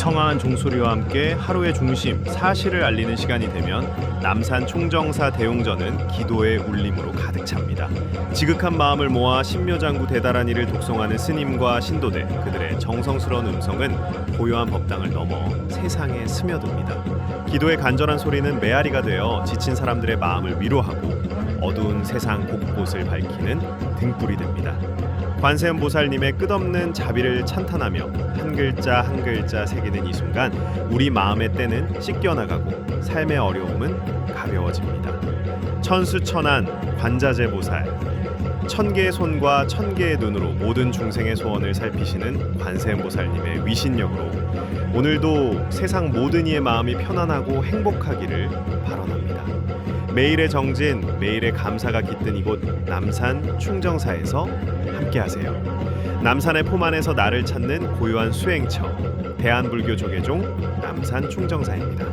청아한 종소리와 함께 하루의 중심 사실을 알리는 시간이 되면 남산 총정사 대웅전은 기도의 울림으로 가득 찹니다. 지극한 마음을 모아 신묘장구 대단한 일을 독송하는 스님과 신도들 그들의 정성스러운 음성은 고요한 법당을 넘어 세상에 스며듭니다. 기도의 간절한 소리는 메아리가 되어 지친 사람들의 마음을 위로하고 어두운 세상 곳곳을 밝히는 등불이 됩니다. 관세음 보살님의 끝없는 자비를 찬탄하며 한 글자 한 글자 새기는 이 순간 우리 마음의 때는 씻겨나가고 삶의 어려움은 가벼워집니다. 천수천안 관자재 보살 천 개의 손과 천 개의 눈으로 모든 중생의 소원을 살피시는 관세음 보살님의 위신력으로 오늘도 세상 모든 이의 마음이 편안하고 행복하기를 발언합니다. 매일의 정진, 매일의 감사가 깃든 이곳 남산 충정사에서 함께하세요. 남산의 폼 안에서 나를 찾는 고요한 수행처 대한불교 조계종 남산 충정사입니다.